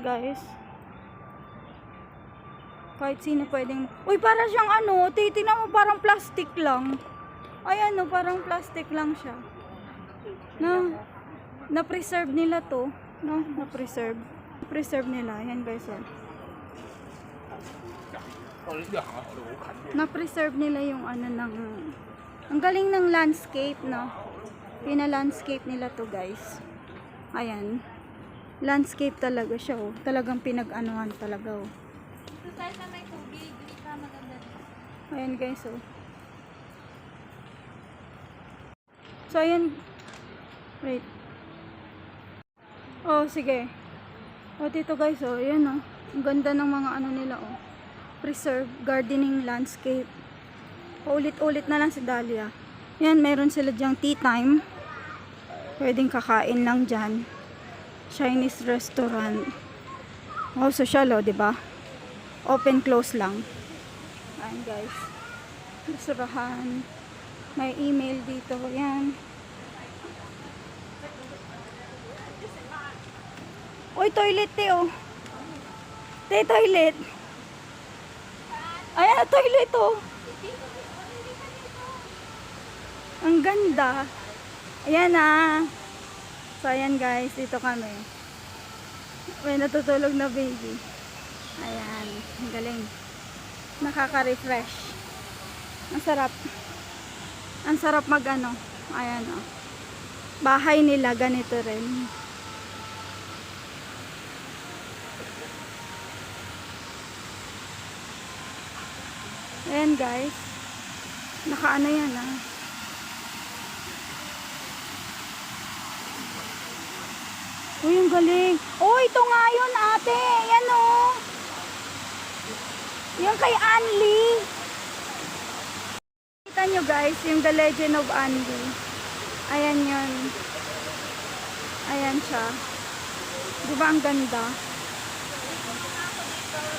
Guys. Kahit sino pwedeng... Uy, para siyang ano, titignan mo parang plastic lang. Ayan no, parang plastic lang siya. Na, na-preserve nila to. No, na-preserve. Preserve nila. Ayan guys, oh. Na-preserve nila yung ano ng... Ang galing ng landscape, no? Pina-landscape nila to, guys. Ayan. Landscape talaga siya, oh. Talagang pinag-anuhan talaga, oh. Ito tayo na may tubig. Hindi ka maganda. Ayan guys, oh. So, ayan. Wait. Oh, sige. Oh, dito guys, oh. Ayan, oh. Ang ganda ng mga ano nila, oh. Preserve, gardening, landscape. Paulit-ulit na lang si Dahlia. Yan, meron sila dyang tea time. Pwedeng kakain lang dyan. Chinese restaurant. Oh, social, oh, di ba? Open, close lang. Ayan guys. Basurahan. May email dito. Yan. Uy, toilet te oh. Te, toilet. Ayan, toilet oh. Ang ganda. Ayan ah. So, ayan guys. Dito kami. May natutulog na baby. Ayan. Galing. Nakaka-refresh. Ang sarap. Ang sarap mag ano. Ayan oh. Bahay nila ganito rin. Ayan guys. Nakaano yan ah. Uy, ang galing. Oh, ito nga yun ate. Yan oh. Yung kay Anli. Kita nyo guys, yung The Legend of Anli. Ayan yun. Ayan siya. Di ba ang ganda?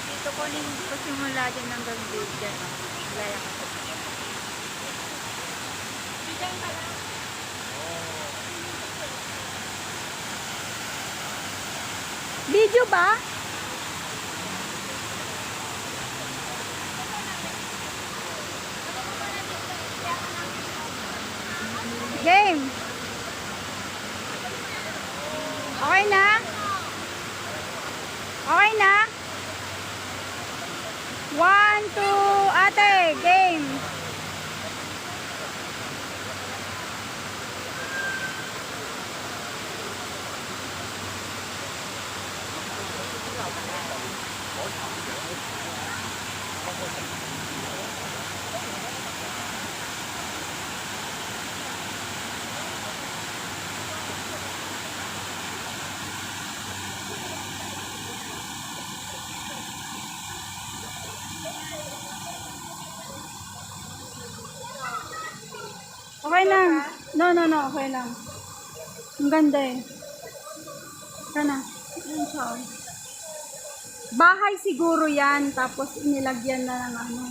Dito, ko rin ko simula din ng gambit dyan. Gaya ko. Bigyan ka lang. Video ba? Game. Okay na? Okay na? One, two, ate, game. Okay lang. No, no, no. Okay lang. Ang ganda eh. Siya. oh. Bahay siguro yan. Tapos inilagyan na ng ano.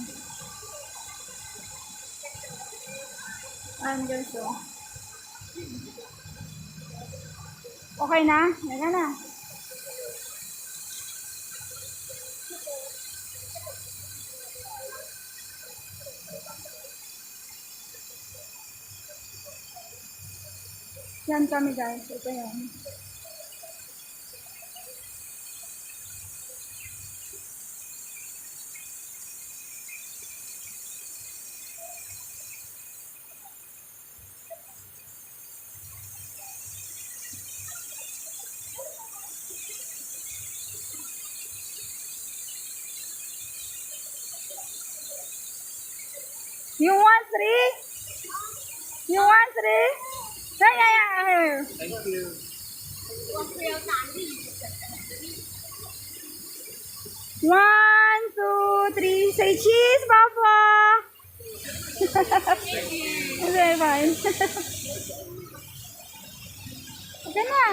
Ayan guys oh. Okay na? Ayan na. Yan kami guys. Ito yan. You want three? You want three? Here. Thank you. One, two, three. Say cheese, Papa. okay, fine. okay na.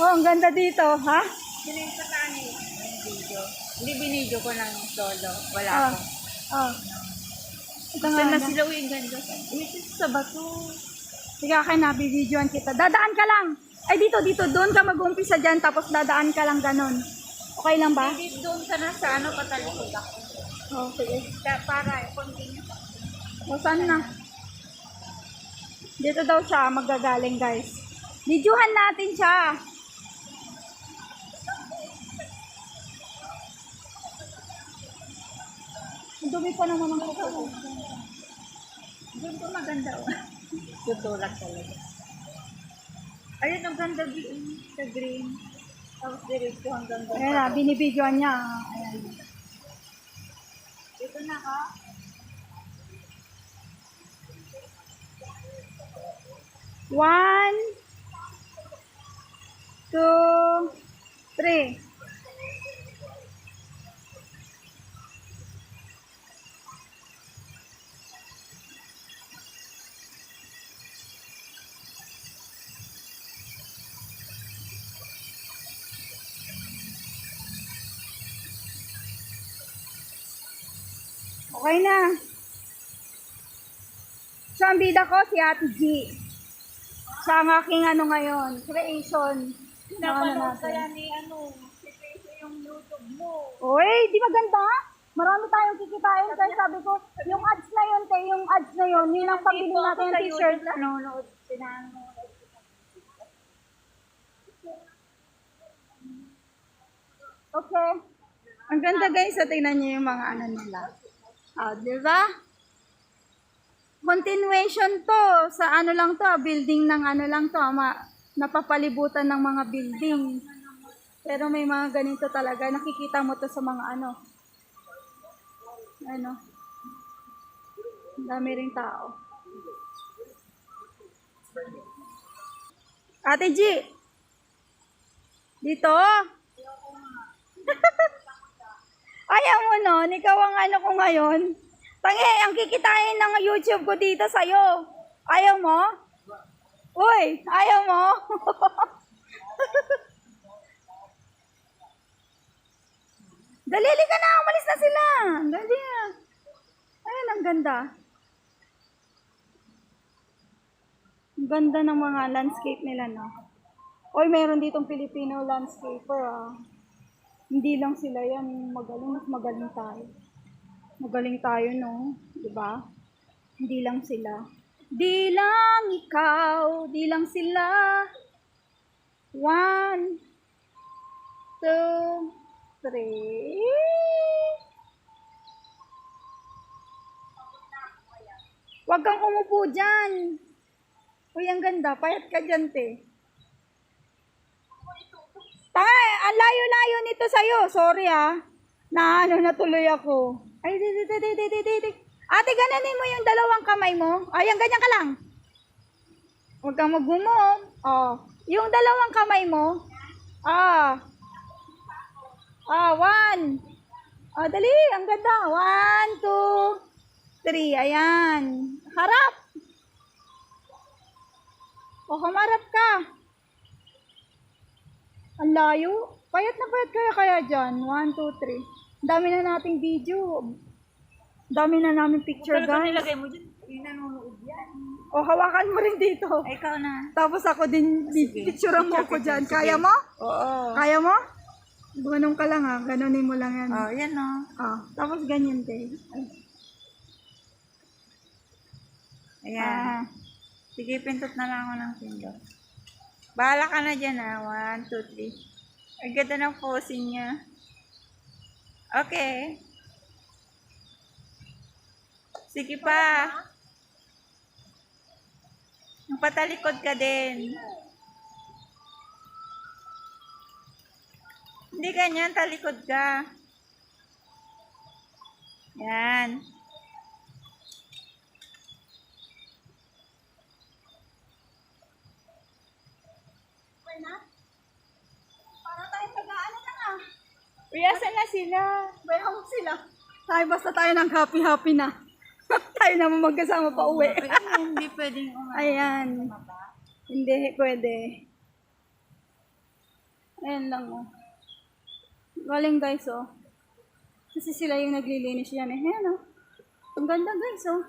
Oh, ang ganda dito, ha? Sinipatan eh. Video. Hindi binidyo ko ng solo. Wala Ah. ko. Oh. Ito nga. Saan na sila uwi ganda? Ito sa bato. Sige, okay na, bibidyoan kita. Dadaan ka lang. Ay, dito, dito. Doon ka mag-umpisa dyan, tapos dadaan ka lang ganon. Okay lang ba? Hindi doon ka na sa ano, patalikod ako. Oh, sige. Para, continue. O, saan na? Dito daw siya magagaling, guys. Videohan natin siya. Ang dumi pa naman ang kuko. Doon ko maganda. oh. Tutulak talaga. Ayun, ang ganda. Sa green. Tapos diretso hanggang doon. Ayan na, binibidyoan niya. Ayan. Dito na ka. One, two, three. Okay na. So, ang bida ko si Ate G. Sa ang aking ano ngayon, creation. ano Napanood natin. kaya ni ano, si Peso yung YouTube mo. Oy, di maganda? Marami tayong kikitain. Kaya sabi ko, yung ads na yun, te, yung ads na yun, yun ang pambili natin ng t-shirt. Nanonood. Pinanood. Okay. Ang ganda guys, so tingnan niyo yung mga ano nila. Ah, di ba? Continuation to sa ano lang to, ah, building ng ano lang to, ah, ma, napapalibutan ng mga building. Pero may mga ganito talaga, nakikita mo to sa mga ano. Ano? Dami ring tao. Ate G! Dito? Ayaw mo nun, ikaw ang ano ko ngayon. Tangi, ang kikitain ng YouTube ko dito sa'yo. Ayaw mo? Uy, ayaw mo? Dalili ka na, umalis na sila. Dali na. Ayun, ang ganda. Ang ganda ng mga landscape nila, no? Oy, meron ditong Filipino landscaper, ah. Hindi lang sila yan magaling, mas magaling tayo. Magaling tayo, no? 'Di ba? Hindi lang sila. Di lang ikaw, di lang sila. One, two, three. Huwag kang umupo dyan. Uy, ang ganda. Payat ka dyan, te. Tanga, ang layo-layo nito sa'yo. Sorry ah. Na ano, natuloy ako. Ay, di, di, di, di, di, di. Ate, gananin mo yung dalawang kamay mo. Ayan, ganyan ka lang. Huwag kang magumom. Oh. Yung dalawang kamay mo. Ah. Ah, one. Ah, dali. Ang ganda. One, two, three. Ayan. Harap. O, oh, humarap ka. Ang layo. Payat na payat kaya kaya dyan. One, two, three. Ang dami na nating video. Ang dami na namin picture, Talaga guys. nilagay mo dyan. Yung nanonood yan. O, hawakan mo rin dito. Ay, ikaw na. Tapos ako din, picture mo ako dyan. Kaya mo? Oo. Kaya mo? Ganun ka lang ha. Ganunin mo lang yan. Oh, yan o. Ah, tapos ganyan din. Ayan. Ah, Sige, pintot na lang ako ng pindot. Bahala ka na dyan ha. One, two, three. Ang ganda ng posing niya. Okay. Sige pa. Patalikod ka din. Hindi ganyan, talikod ka. Yan. okay na? Para tayo tagaan na nga. Uy, asan na sila? Bayaw sila. Tayo basta tayo ng happy-happy na. tayo naman magkasama pa uwi. Hindi pwedeng umalis. Ayan. Hindi pwede. Ayan lang oh. Galing guys oh. Kasi sila yung naglilinis yan eh. Ayan oh. Ang ganda guys oh.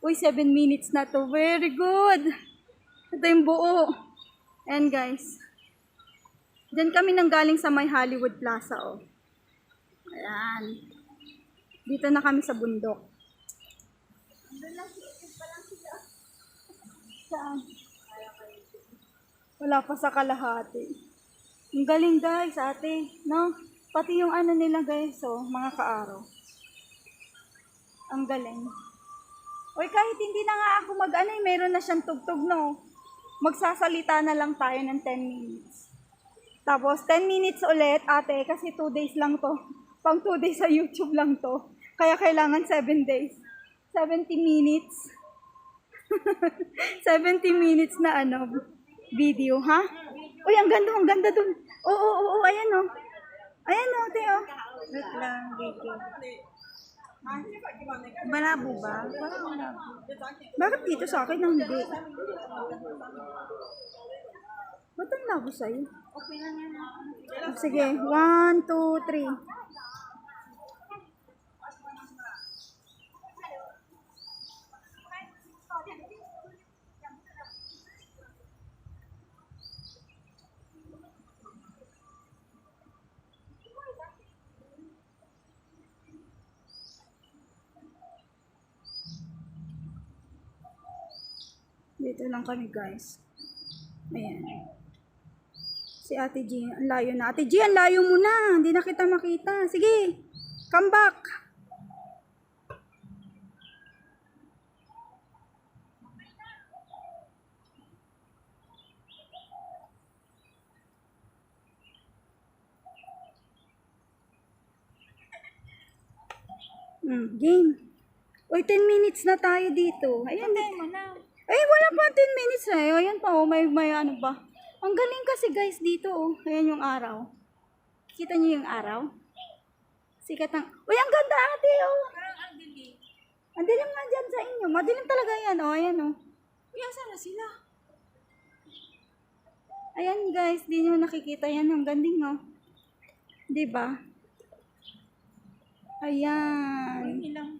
Uy, 7 minutes na to. Very good. Ito yung buo. And guys, dyan kami nang galing sa may Hollywood Plaza, oh. Ayan. Dito na kami sa bundok. Saan? Wala pa sa kalahati. Ang galing guys, ate. No? Pati yung ano nila guys, oh, mga kaaro. Ang galing. Oy, kahit hindi na nga ako mag-ano, eh, meron na siyang tugtog, no? Magsasalita na lang tayo ng 10 minutes. Tapos, 10 minutes ulit, ate, kasi 2 days lang to. Pang 2 days sa YouTube lang to. Kaya kailangan 7 days. 70 minutes. 70 minutes na ano, video, ha? Uy, ang ganda, ang ganda dun. Oo, oo, oo, ayan, oh. Ayan, oh, te, oh. Wait lang, video. Malabo ba? Parang malabo. Bakit dito sa akin ang hindi? Ba't ang labo sa'yo? Okay lang yan. Oh, sige, one, two, three. Dito lang kami guys. Ayan. Si Ate G, ang layo na. Ate G, ang layo mo na. Hindi na kita makita. Sige, come back. Hmm, game. Uy, 10 minutes na tayo dito. Ayan, Patay mo na. ay, wala pa 10 minutes na eh. Ayan pa, oh, may, may ano ba. Ang galing kasi guys dito, oh. Ayan yung araw. Kita niyo yung araw? Sikat ang... Uy, ang ganda ate, oh. Parang ang dilim. Ang dilim nga dyan sa inyo. Madilim talaga yan, oh. Ayan, oh. Uy, asan na sila? Ayan guys, di nyo nakikita yan. Ang ganding, oh. Di ba? Ayan. Ilang na